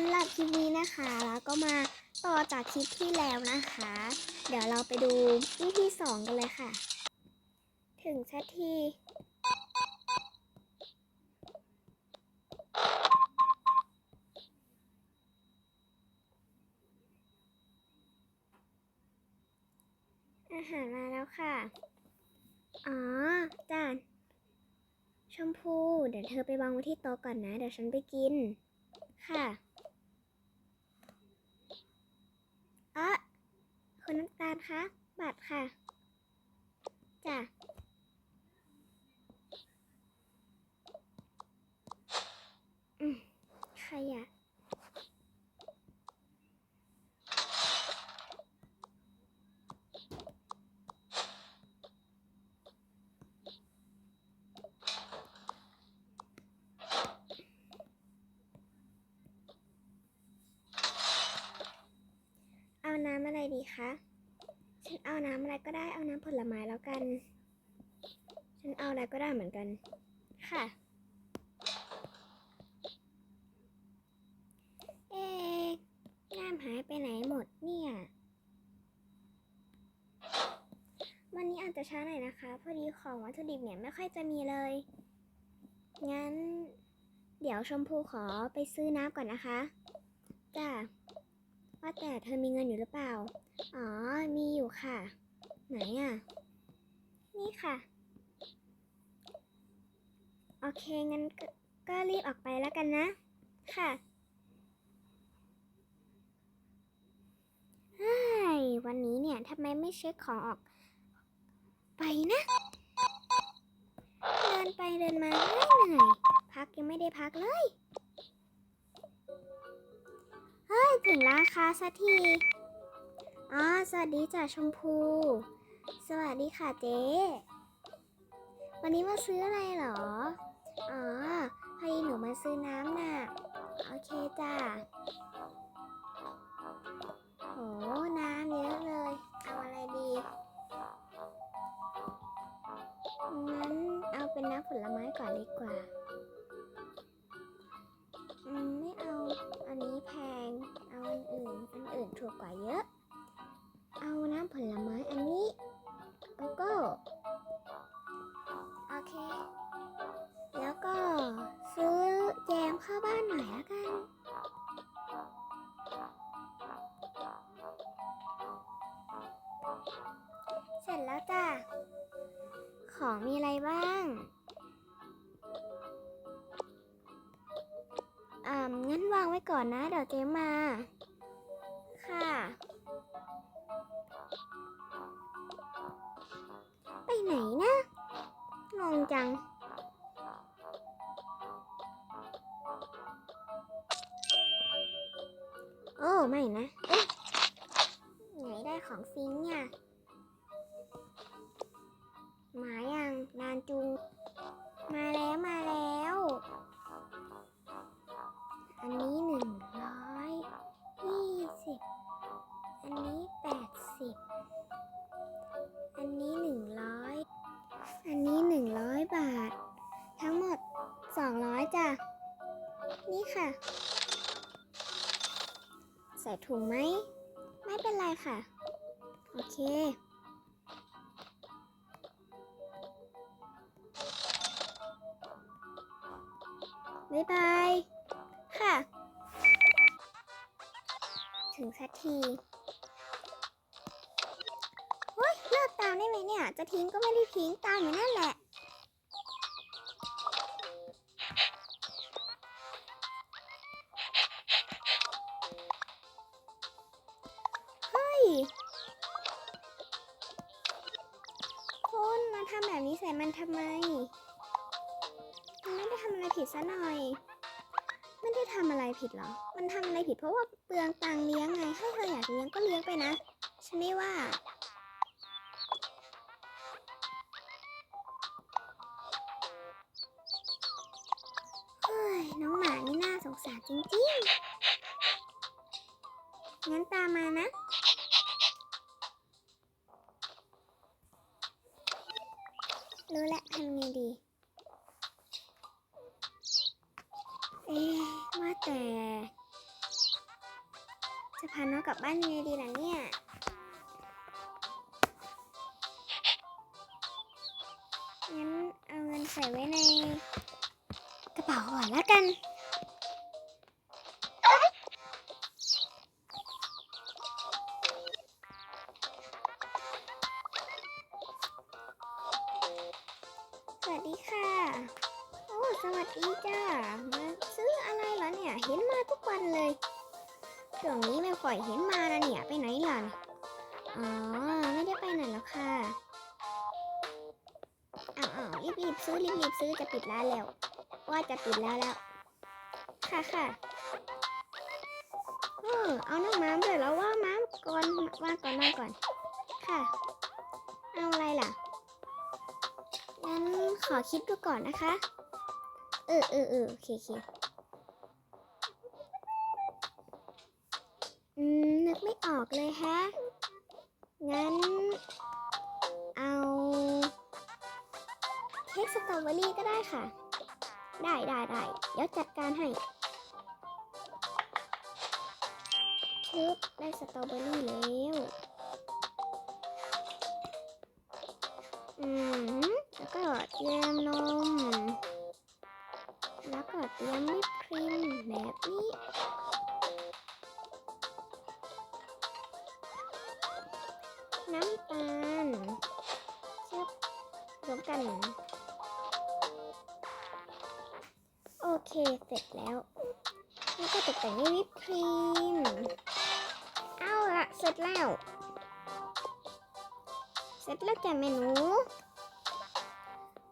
ำหรับคลิปนี้นะคะ แล้วก็มาต่อจากคลิปที่แล้วนะคะ เดี๋ยวเราไปดูวิธีสองกันเลยค่ะ ถึงสักทีอาหารมาแล้วค่ะ อ๋อจานชมพู เดี๋ยวเธอไปวางไว้ที่โต๊ะก่อนนะ เดี๋ยวฉันไปกิน ค่ะอะ คุณน้ำตาลคะ บัตรค่ะจ้ะ อืมขยะ เอาน้ำอะไรดีคะ ฉันเอาน้ำอะไรก็ได้ เอาน้ำผ ลไม้แล้วกัน ฉันเอาอะไรก็ได้เหมือนกัน ค่ะ เอ๊ะน้ำหายไปไหนหมดเนี่ย วันนี้อาจจะช้าหน่อยนะคะ พอดีของวัตถุดิบเนี่ยไม่ค่อยจะมีเลย งั้น เดี๋ยวชมพูขอไปซื้อน้ำก่อนนะคะจ้าว่าแต่เธอมีเงินอยู่หรือเปล่า อ๋อ มีอยู่ค่ะ ไหนอะ นี่ค่ะ โอเค งั้นก็ก็รีบออกไปแล้วกันนะ ค่ะเฮ้ยวันนี้เนี่ยทำไมไม่เช็คของออก ไปนะ เดินไปเดินมาเหนื่อยเหนื่อยพักยังไม่ได้พักเลย เฮ้ย ถึงแล้วค่ะสักทีอ๋อสวัสดีจ้ะชมพู สวัสดีค่ะเจ๊วันนี้มาซื้ออะไรเหรอ อ๋อ พอดีหนูมาซื้อน้ำน่ะ โอเคจ้ะโห น้ำเยอะเลย เอาอะไรดีงั้นเอาเป็นน้ำผลไม้ก่อนดีกว่า เสร็จแล้วจ้ะ ของมีอะไรบ้าง อ่างั้นวางไว้ก่อนนะ เดี๋ยวเจ๊มา ค่ะ ไปไหนนะ งงจัง โอ้ ไม่นะ เอ๊ะไหนได้ของฟิงเนี่ย มายังนานจุง มาแล้วมาแล้ว อันนี้หนึ่งร้อยยี่สิบอันนี้แปดสิบอันนี้หนึ่งร้อยอันนี้หนึ่งร้อยบาท ทั้งหมดสองร้อยจ้ะ นี่ค่ะ ใส่ถุงไหม ไม่เป็นไรค่ะ โอเคายบาย ค่ะ ถึงสักทีเฮ้ยเลิกตามได้ไหมเนี่ย จะทิ้งก็ไม่ได้ทิ้งตามอยู่นั่นแหละ เฮ้ย น้องหมานี่น่าสงสารจริงๆ งั้นตามมานะ รู้แล้วทำไงดี เอ๊ะว่าแต่ จะพาน้องกลับบ้านยังไงดีล่ะเนี่ย ใส่ไว้ในกระเป๋าก่อนแล้วกัน ร้านแล้ว ว่าจะปิดแล้วแล้ว ค่ะค่ะเออเอาน้องม้ามเลยแล้วว่าม้ามก่อนว่าก่อนนอนก่อน ค่ะ เอาอะไรล่ะ งั้นขอคิดดูก่อนนะคะ เออเออเออโอเคโอเคอืมนึกไม่ออกเลยฮะ งั้น ตรอเบอรี่ก็ได้ค่ะ ได้ได้ได้เดี๋ยวจัดการให้ชึบได้สตรอเบอรี่แล้ว ครีม เอาละเสร็จแล้ว เสร็จแล้วจ้ะเมนู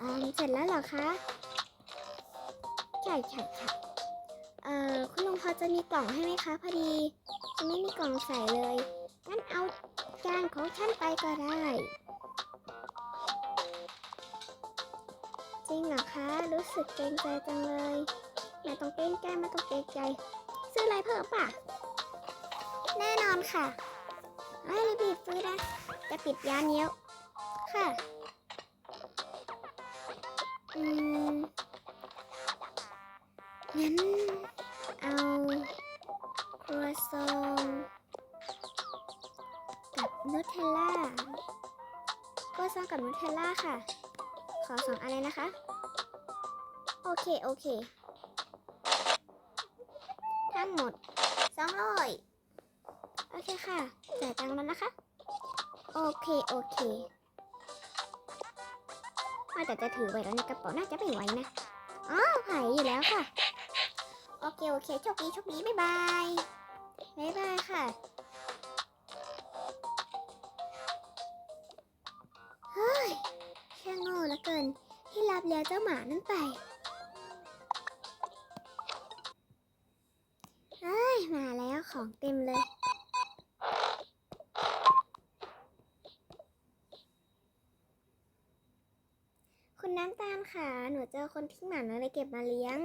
อ่าเสร็จแล้วเหรอคะใช่ใช่ใช่เอ่อคุณลุงพอจะมีกล่องให้ไหมคะพอดีจะไม่มีกล่องใส่เลยงั้นเอาจานของฉันไปก็ได้จริงเหรอคะ รู้สึกเกรงใจจังเลยไม่ต้องเกรงใจไม่ต้องเกรงใจ ออะไรเพิ่มป่ะ แน่นอนค่ะให้รีบๆซื้อนะ จะปิดร้านเนี้ยวค่ะ อืม งั้น เอาครัวซองกับนูเทลล่าครัวซองกับนูเทลล่าค่ะ ขอสองอะไรนะคะ โอเค โอเค ทั้งหมดสองร้อยโอเคค่ะจ่ายตังค์แล้วนะคะ โอเคโอเคว่าแต่จะถือไว้แล้วในกระเป๋าน่าจะไม่ไหวนะอ๋อหายอยู่แล้วค่ะ โอเคโอเคโชคดีโชคดีบ๊ายบายบ๊ายบายค่ะเฮ้ยช่างโง่เหลือเกินที่รับเลี้ยงเจ้าหมานั่นไป หนูเจอคนทิ้งหมาน้อยเลยเก็บมาเลี้ยง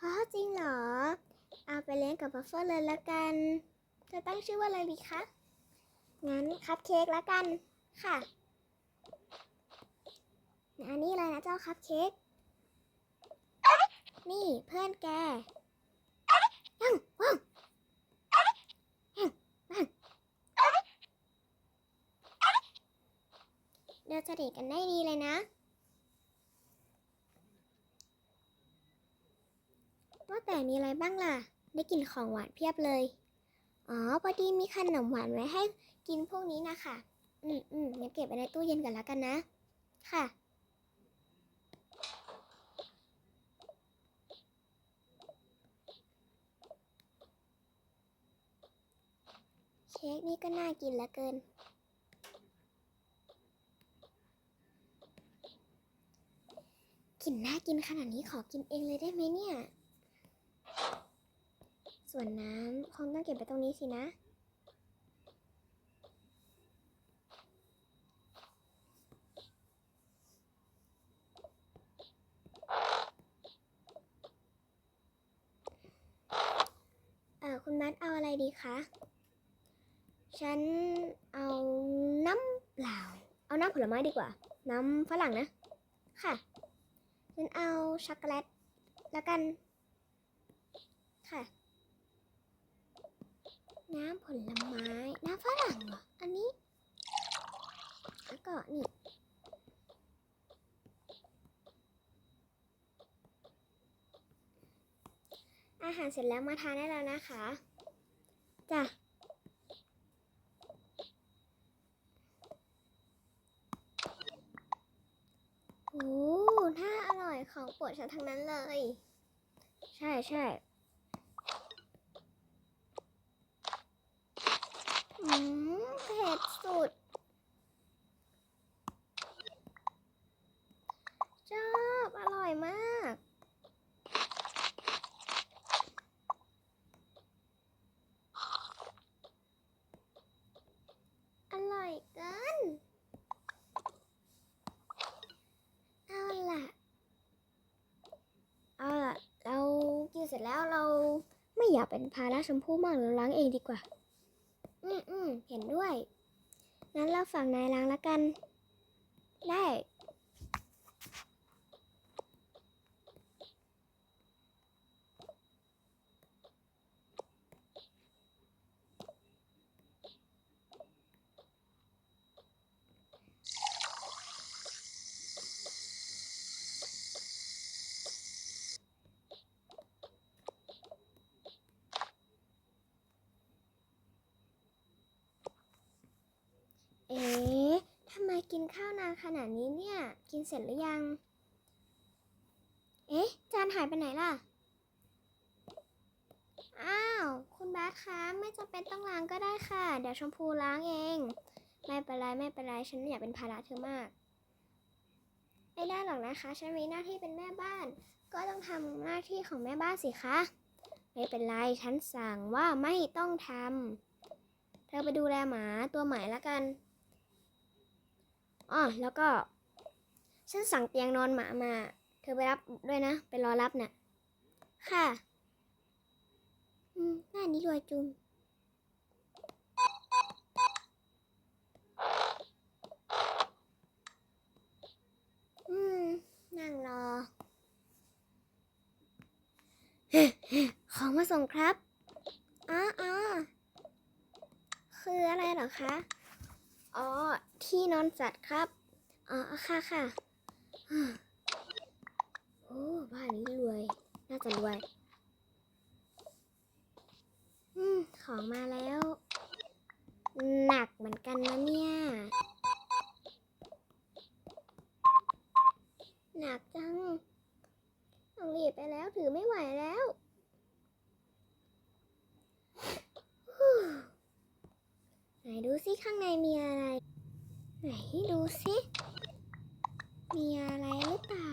อ๋อจริงเหรอ เอาไปเลี้ยงกับบัฟเฟอร์เลยละกัน จะตั้งชื่อว่าอะไรดีคะ งั้นคัพเค้กละกันค่ะ อันนี้เลยนะเจ้าคัพเค้ก นี่เพื่อนแกยังว่างยังว่างเดี๋ยวจะเด็กกันได้ดีเลยนะ ว่าแต่ มีอะไรบ้างล่ะ ได้กินของหวานเพียบเลย อ๋อ พอดีมีขนมหวานไว้ให้กินพวกนี้นะคะ อืมอืมงั้นเก็บไว้ในตู้เย็นกันแล้วกันนะ ค่ะเค้กนี่ก็น่ากินเหลือเกิน กลิ่นน่ากินขนาดนี้ขอกินเองเลยได้ไหมเนี่ย ส่วนน้ำคงต้องเก็บไปตรงนี้สินะ เออคุณมัดเอาอะไรดีคะ ฉันเอาน้ำเปล่า เอาน้ำผลไม้ดีกว่า น้ำฝรั่งนะ ค่ะ ฉันเอาช็อกโกแลตแล้วกัน ค่ะ น้ำผลไม้ น้ำฝรั่งเหรอ อันนี้ แล้วก็นี่อาหารเสร็จแล้วมาทานได้แล้วนะคะ จ้ะ โอ้ถ้าอร่อยของโปรดฉันทั้งนั้นเลย ใช่ใช่อืมเผ็ดสุด ชอบ อร่อยมาก อร่อยเกิน เอาล่ะ เอาล่ะ เรากินเสร็จแล้วเราไม่อยากเป็นภาระชมพู่มากเราล้างเองดีกว่า อืมอืมเห็นด้วย งั้นเราฝากนายล้างละกัน ได้ เอ๊ะทำไมกินข้าวนานขนาดนี้เนี่ย กินเสร็จหรือยัง เอ๊ะ จานหายไปไหนล่ะ อ้าว คุณบาสคะไม่จำเป็นต้องล้างก็ได้ค่ะ เดี๋ยวชมพูล้างเอง ไม่เป็นไรไม่เป็นไรฉันอยากเป็นภาระเธอมาก ไม่ได้หรอกนะคะ ฉันมีหน้าที่เป็นแม่บ้าน ก็ต้องทำหน้าที่ของแม่บ้านสิคะ ไม่เป็นไร ฉันสั่งว่าไม่ต้องทำเธอไปดูแลหมาตัวใหม่ละกัน อ๋อแล้วก็ฉันสั่งเตียงนอนหมามา เธอไปรับด้วยนะ ไปรอรับน่ะ ค่ะ อืมบ้านนี้รวยจุงอืม นั่งรอ ของมาส่งครับอ๋ออ๋อคืออะไรหรอคะ อ๋อ ที่นอนสัตว์ครับ อ๋อ ค่ะค่ะโอ้บ้านนี้รวย น่าจะรวย อืม ของมาแล้ว หนักเหมือนกันนะเนี่ย หนักจัง ต้องรีบไปแล้วถือไม่ไหวแล้วฮู้ไหนดูสิข้างในมีอะไร ไหนดูสิ มีอะไรหรือเปล่า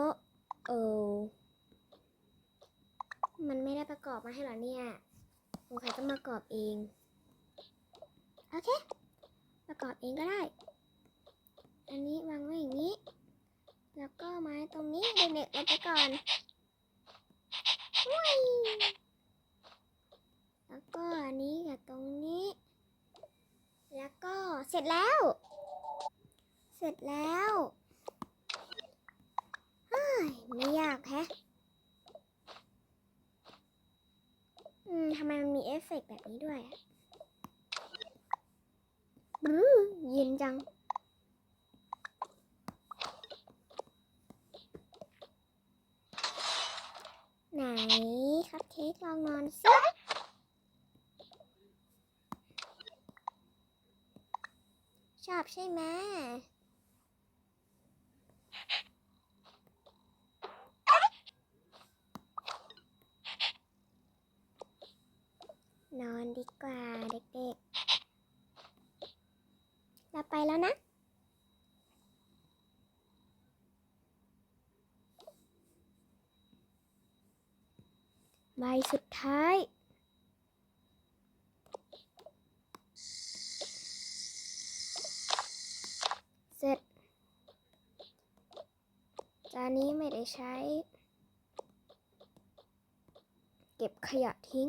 โอ้โอ้มันไม่ได้ประกอบมาให้หรอเนี่ยสงสัยต้องประกอบเอง โอเค ประกอบเองก็ได้ อันนี้วางไว้อย่างนี้ แล้วก็ไม้ตรงนี้เด็กๆเอาไปก่อนแล้วก็อันนี้กับตรงนี้ แล้วก็เสร็จแล้ว เสร็จแล้ว ไม่ยากแฮะอืมทำไมมันมีเอฟเฟกต์แบบนี้ด้วยบรื้อเย็นจัง ไหนคัพเค้กลองนอนสิชอบใช่ไหมนอน ดีกว่าเด็กๆ เราไปแล้วนะ ใบสุดท้าย เสร็จ จานนี้ไม่ได้ใช้ เก็บขยะทิ้ง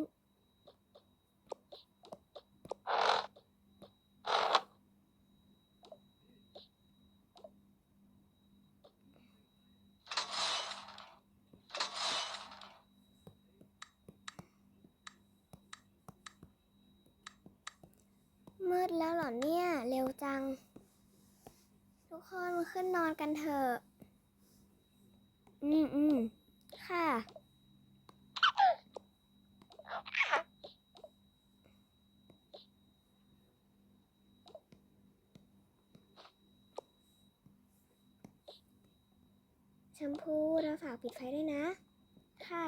แล้วเหรอเนี่ย เร็วจัง ทุกคนมาขึ้นนอนกันเถอะ อืมอืมค่ะ แชมพูเราฝากปิดไฟด้วยนะ ค่ะ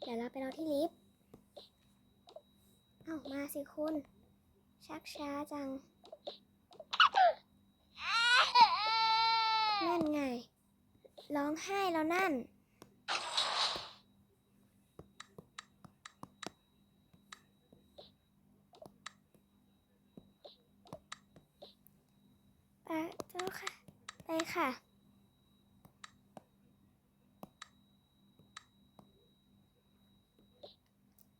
เดี๋ยวเราไปรอที่ลิฟต์ เอามาสิคุณ ชักช้าจัง นั่นไง ร้องไห้แล้วนั่น ไปเจ้าค่ะ ไปค่ะ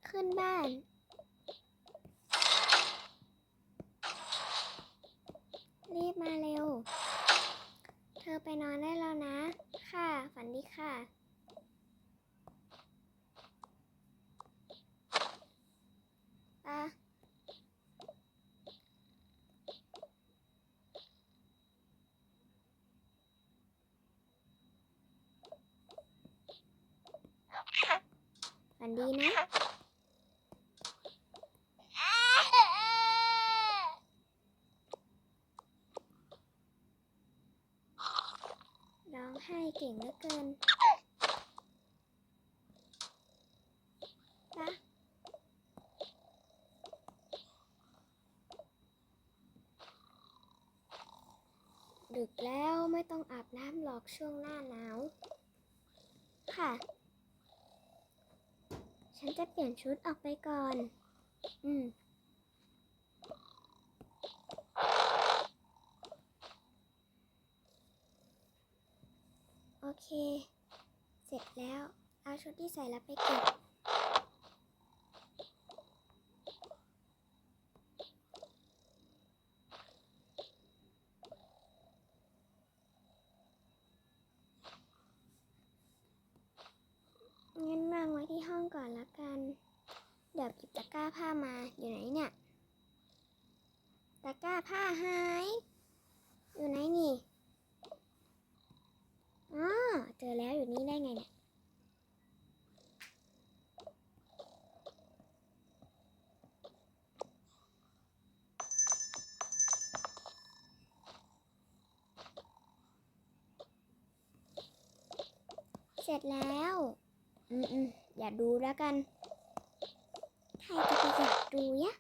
ขึ้นบ้าน รีบมาเร็ว เธอไปนอนได้แล้วนะ ค่ะ ฝันดีค่ะปฝันดีนะ ร้อง ไห้เก่งเหลือเกินปะดึกแล้วไม่ต้องอาบน้ำหรอกช่วงหน้าหนาว ค่ะ ฉันจะเปลี่ยนชุดออกไปก่อน อืม โอเค เสร็จแล้ว เอา ชุดที่ใส่แล้วไปเก็บ งั้นวางไว้ที่ห้องก่อนละกัน เดี๋ยวหยิบตะกร้าผ้ามา อยู่ไหนเนี่ย ตะกร้าผ้าหาย อยู่ไหนนี่ อ๋อเจอแล้วอยู่นี่ได้ไงเนี่ย เสร็จแล้วอืมอืมอย่าดูแล้วกัน ใครจะไปอยากดูยะ